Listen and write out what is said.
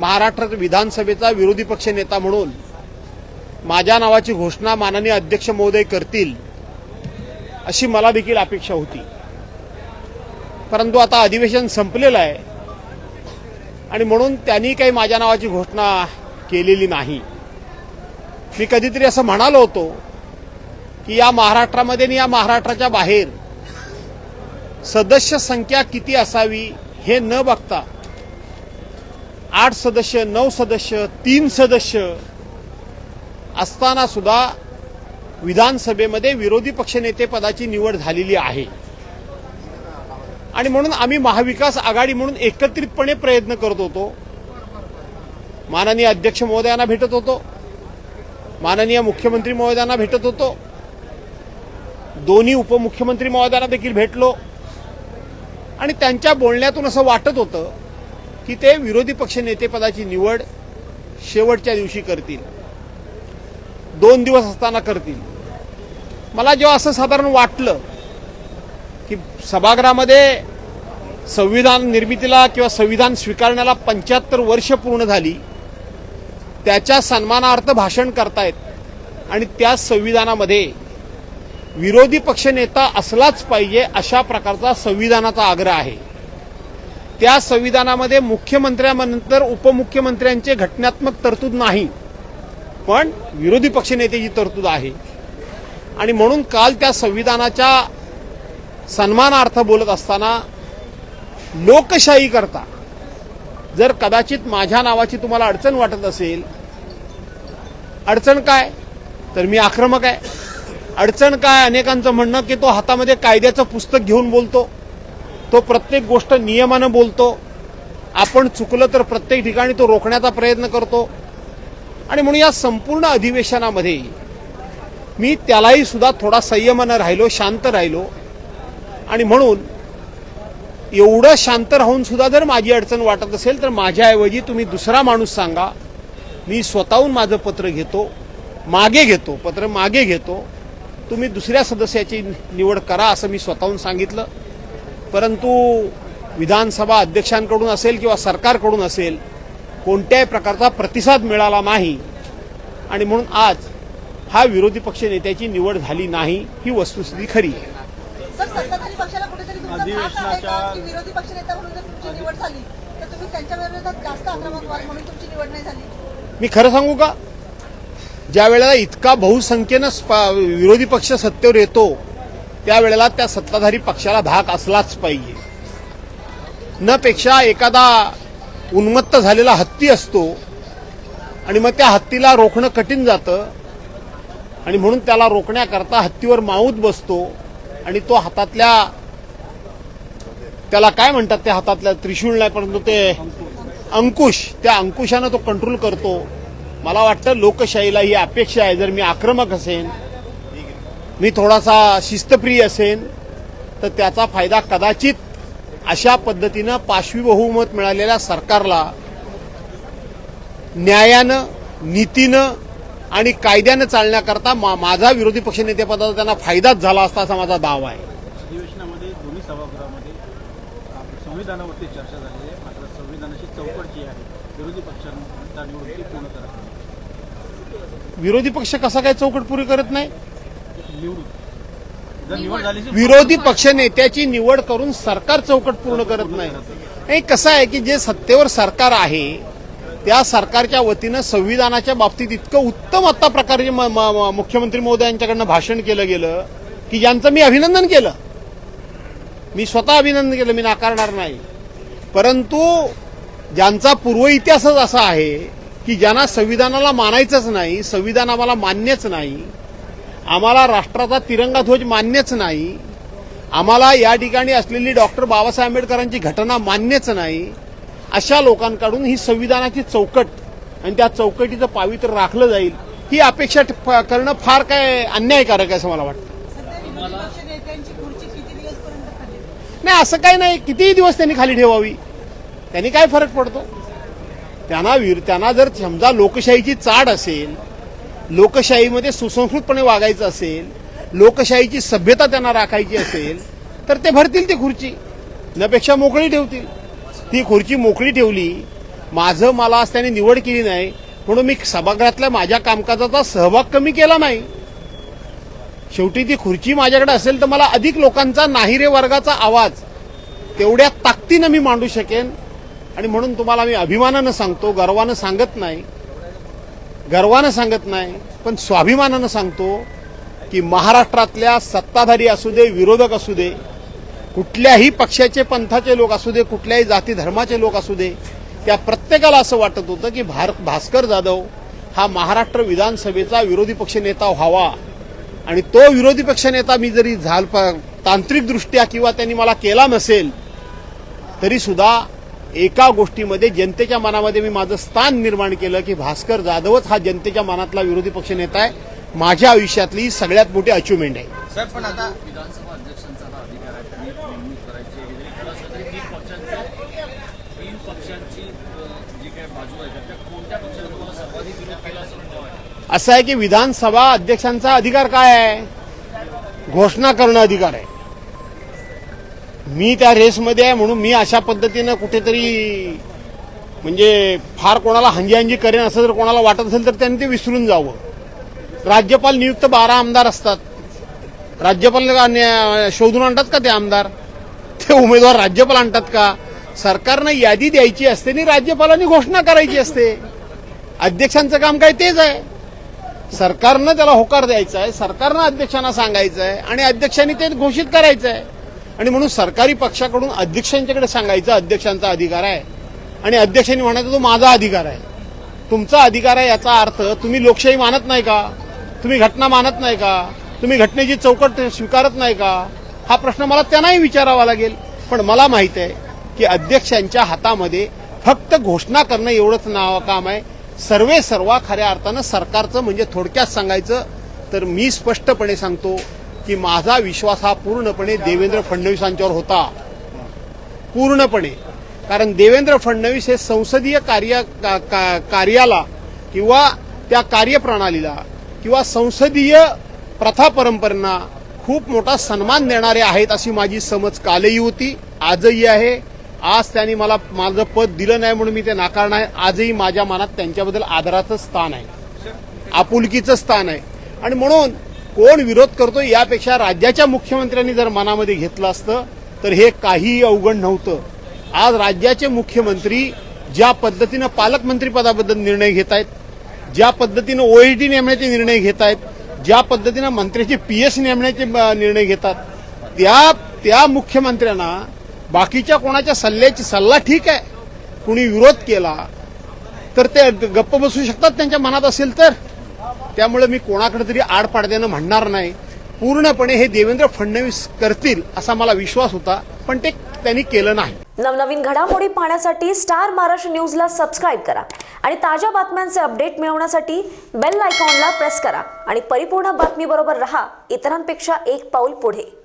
महाराष्ट्र विधानसभेचा विरोधी पक्ष नेता म्हणून माझ्या नावाची घोषणा माननीय अध्यक्ष महोदय करतील अशी मला देखील अपेक्षा होती. परंतु आता अधिवेशन संपलेलं आहे आणि म्हणून त्यांनी काही माझ्या नावाची घोषणा केलेली नाही. मी कधीतरी असं म्हणालो होतो की या महाराष्ट्रामध्ये आणि या महाराष्ट्राच्या बाहेर सदस्य संख्या किती असावी हे न बघता आठ सदस्य नऊ सदस्य तीन सदस्य असताना सुद्धा विधानसभेमध्ये विरोधी पक्षनेते पदाची निवड झालेली आहे. आणि म्हणून आम्ही महाविकास आघाडी म्हणून एकत्रितपणे प्रयत्न करत होतो. माननीय अध्यक्ष महोदयांना भेटत होतो. माननीय मुख्यमंत्री महोदयांना भेटत होतो. दोन्ही उपमुख्यमंत्री महोदयांना देखील भेटलो. आणि त्यांच्या बोलण्यातून असं वाटत होतं की ते विरोधी पक्ष नेतेपदाची निवड शेवटच्या दिवशी करतील. दोन दिवस असताना करतील. मला जेव्हा असं साधारण वाटलं की सभागृहामध्ये संविधान निर्मितीला किंवा संविधान स्वीकारण्याला पंच्याहत्तर वर्ष पूर्ण झाली त्याच्या सन्मानार्थ भाषण करतायत आणि त्या संविधानामध्ये विरोधी पक्षनेता असलाच पाहिजे अशा प्रकारचा संविधानाचा आग्रह आहे. त्या संविधानामध्ये मुख्यमंत्र्यानंतर उपमुख्यमंत्र्यांचे घटनात्मक तरतूद नाही. पण विरोधी पक्षनेत्याची तरतूद आहे. आणि म्हणून काल त्या संविधानाच्या सन्मानार्थ बोलत असताना लोकशाही करता जर कदाचित माझ्या नावाची तुम्हाला अडचण वाटत असेल अडचण काय? तर मी आक्रमक आहे. अडचण काय? अनेकांचं म्हणणं की तो हातामध्ये कायद्याचं पुस्तक घेऊन बोलतो. तो प्रत्येक गोष्ट नियमानं बोलतो. आपण चुकलं तर प्रत्येक ठिकाणी तो रोखण्याचा प्रयत्न करतो. आणि म्हणून या संपूर्ण अधिवेशनामध्ये मी त्यालाही सुद्धा थोडा संयमानं राहिलो शांत राहिलो. आणि म्हणून एवढं शांत राहून सुद्धा जर माझी अडचण वाटत असेल तर माझ्याऐवजी तुम्ही दुसरा माणूस सांगा. मी स्वतःहून माझं पत्र घेतो मागे घेतो पत्र मागे घेतो. तुम्ही दुसऱ्या सदस्याची निवड करा असं मी स्वतःहून सांगितलं. परंतु विधानसभा अध्यक्षांकडून असेल किंवा सरकारकडून असेल कोणत्याही प्रकारचा प्रतिसाद मिळाला नाही. आणि म्हणून आज हा विरोधी पक्ष नेत्याची निवड झाली नाही ही वस्तुस्थिती खरी आहे. सर सत्ताधारी पक्षाला कुठेतरी तुमचा भाग आहे का? की विरोधी पक्षनेता म्हणून जर तुमची निवड झाली तर तुम्ही त्यांच्या विरोधात जास्त आक्रमक व्हाल म्हणून तुमची निवड नाही झाली? मी खरं सांगू का? ज्या वेळेला इतका बहुसंख्येनं स्प- विरोधी पक्ष सत्तेवर येतो त्यावेळेला त्या सत्ताधारी पक्षाला धाक असलाच पाहिजे. न पेक्षा एखादा उन्मत्त झालेला हत्ती असतो आणि मग त्या हत्तीला रोखणं कठीण जातं आणि म्हणून त्याला रोखण्याकरता हत्तीवर माऊत बसतो आणि तो हातातल्या त्याला काय म्हणतात त्या हातातल्या त्रिशूळ नाही परंतु ते अंकुश त्या अंकुशानं तो कंट्रोल करतो. मला वाटतं लोकशाहीला ही अपेक्षा आहे. जर मी आक्रमक असेन मी थोडासा शिस्तप्रिय असेन तर त्याचा फायदा कदाचित अशा पद्धतीनं पाशवी बहुमत मिळालेल्या सरकारला न्यायानं नीतीनं आणि कायद्यानं चालण्याकरता मा- माझा विरोधी पक्षनेतेपदाचा त्यांना फायदाच झाला असता असा माझा दावा आहे. अधिवेशनामध्ये दोन्ही सभागृहामध्ये संविधानावरती चर्चा झाली आहे मात्र संविधानाची चौकट जी आहे विरोधी पक्षांना पूर्ण करा विरोधी पक्ष कसा काय चौकट पुरी करत नाही? विरोधी पक्ष नेत्याची निवड करून सरकार चौकट पूर्ण करत नाही. हे कसं आहे की जे सत्तेवर सरकार आहे त्या सरकारच्या वतीनं संविधानाच्या बाबतीत इतकं उत्तम आता प्रकारे म- म- म- मुख्यमंत्री महोदयांच्याकडनं भाषण केलं गेलं की ज्यांचं मी अभिनंदन केलं. मी स्वतः अभिनंदन केलं मी नाकारणार नाही. परंतु ज्यांचा पूर्व इतिहासच असा आहे की ज्यांना संविधानाला मानायचंच नाही संविधान आम्हाला मान्यच नाही आम्हाला राष्ट्राचा तिरंगा ध्वज मान्यच नाही. आम्हाला या ठिकाणी असलेली डॉक्टर बाबासाहेब आंबेडकरांची घटना मान्यच नाही. अशा लोकांकडून ही संविधानाची चौकट आणि त्या चौकटीचं पावित्र्य राखलं जाईल ही अपेक्षा ठ- करणं फार काय अन्यायकारक आहे असं मला वाटतं. नाही असं काही नाही. कितीही दिवस त्यांनी खाली ठेवावी. त्यांनी काय फरक पडतो? त्यांना वीर त्यांना जर समजा लोकशाहीची चाड असेल लोकशाहीमध्ये सुसंस्कृतपणे वागायचं असेल लोकशाहीची सभ्यता त्यांना राखायची असेल तर ते भरतील ती खुर्ची. नपेक्षा मोकळी ठेवतील. ती खुर्ची मोकळी ठेवली माझं मला आज त्यांनी निवड केली नाही म्हणून मी सभागृहातल्या माझ्या कामकाजाचा सहभाग कमी केला नाही. शेवटी ती खुर्ची माझ्याकडे असेल तर मला अधिक लोकांचा नाहीरे वर्गाचा आवाज तेवढ्या ताकदीनं मी मांडू शकेन. आणि म्हणून तुम्हाला मी अभिमानानं सांगतो गर्वानं सांगत नाही गर्वानं सांगत नाही पण स्वाभिमानानं सांगतो की महाराष्ट्रातल्या सत्ताधारी असू दे विरोधक असू दे कुठल्याही पक्षाचे पंथाचे लोक असू दे कुठल्याही जाती धर्माचे लोक असू दे त्या प्रत्येकाला असं वाटत होतं की भार भास्कर जाधव हा महाराष्ट्र विधानसभेचा विरोधी पक्ष नेता व्हावा. आणि तो विरोधी पक्ष नेता मी जरी झाल तांत्रिकदृष्ट्या किंवा त्यांनी मला केला नसेल तरी सुद्धा एका गोष्टीमध्ये जनतेच्या मनामध्ये मी माझं स्थान निर्माण केलं की भास्कर जाधवच हा जनतेच्या मनातला विरोधी पक्ष नेता आहे. माझ्या आयुष्यातली ही सगळ्यात मोठी अचिव्हमेंट आहे. सर पण आता विधानसभा अध्यक्षांचा अधिकार आहे त्यांनी नेमणूक करायची आहे. जरी खरं असलं तरी तीन पक्षांची तीन पक्षांची अ, जी काही बाजू आहे त्या कोणत्या पक्षाने तुम्हाला सर्वाधिक विरोध केला असं तुम्हाला वाटतं? असं आहे की विधानसभा अध्यक्षांचा अधिकार काय आहे? घोषणा करणं अधिकार आहे. मी त्या रेसमध्ये आहे म्हणून मी अशा पद्धतीनं कुठेतरी म्हणजे फार कोणाला हंजी करेन असं जर कोणाला वाटत असेल तर त्यांनी ते विसरून जावं. राज्यपाल नियुक्त बारा आमदार असतात. राज्यपाल न्या- शोधून आणतात का ते आमदार? ते उमेदवार राज्यपाल आणतात का? सरकारनं यादी द्यायची असते आणि राज्यपालांनी घोषणा करायची असते. अध्यक्षांचं काम काय तेच आहे. सरकारनं त्याला होकार द्यायचा आहे सरकारनं अध्यक्षांना सांगायचं आहे आणि अध्यक्षांनी ते घोषित करायचं आहे. आणि म्हणून सरकारी पक्षाकडून अध्यक्षांच्याकडे सांगायचं अध्यक्षांचा अधिकार आहे. आणि अध्यक्षांनी म्हणायचं तो माझा अधिकार आहे. तुमचा अधिकार आहे याचा अर्थ तुम्ही लोकशाही मानत नाही का? तुम्ही घटना मानत नाही का? तुम्ही घटनेची चौकट स्वीकारत नाही का? हा प्रश्न मला त्यांनाही विचारावा लागेल. पण मला माहीत आहे की अध्यक्षांच्या हातामध्ये फक्त घोषणा करणं एवढंच नाव काम आहे. सर्वे सर्वा खऱ्या अर्थानं सरकारचं म्हणजे थोडक्यात सांगायचं तर मी स्पष्टपणे सांगतो की माझा विश्वास हा पूर्णपणे देवेंद्र फडणवीसांच्यावर होता. पूर्णपणे. कारण देवेंद्र फडणवीस हे संसदीय कार्य का- का- कार्याला किंवा त्या कार्यप्रणालीला किंवा संसदीय प्रथा परंपरांना खूप मोठा सन्मान देणारे आहेत अशी माझी समज कालही होती आजही आहे. आज त्यांनी मला माझं पद दिलं नाही म्हणून मी ते नाकारणार आजही माझ्या मनात त्यांच्याबद्दल आदराचं स्थान आहे. आपुलकीचं स्थान आहे. आणि म्हणून कोण विरोध करतो यापेक्षा राज्याच्या मुख्यमंत्र्यांनी जर मनामध्ये घेतलं असतं तर हे काहीही अवघड नव्हतं. आज राज्याचे मुख्यमंत्री ज्या पद्धतीनं पालकमंत्रीपदाबद्दल निर्णय घेत आहेत ज्या पद्धतीनं ओएडी नेमण्याचे निर्णय घेत आहेत ज्या पद्धतीनं मंत्र्याचे पी एस नेमण्याचे निर्णय घेतात त्या त्या मुख्यमंत्र्यांना बाकीच्या कोणाच्या सल्ल्याची सल्ला ठीक आहे. कुणी विरोध केला तर ते गप्प बसू शकतात त्यांच्या मनात असेल तर. त्यामुळे मी कोणाकडे तरी आड पाडद्यानं म्हणणार नाही. पूर्णपणे हे देवेंद्र फडणवीस करतील असा मला विश्वास होता पण ते त्यांनी केलं नाही. नवनवीन घडामोडी पाहण्यासाठी स्टार महाराष्ट्र न्यूजला सबस्क्राईब करा आणि ताज्या बातम्यांचे अपडेट मिळवण्यासाठी बेल आयकॉनला प्रेस करा. आणि परिपूर्ण बातमीबरोबर रहा इतरांपेक्षा एक पाऊल पुढे.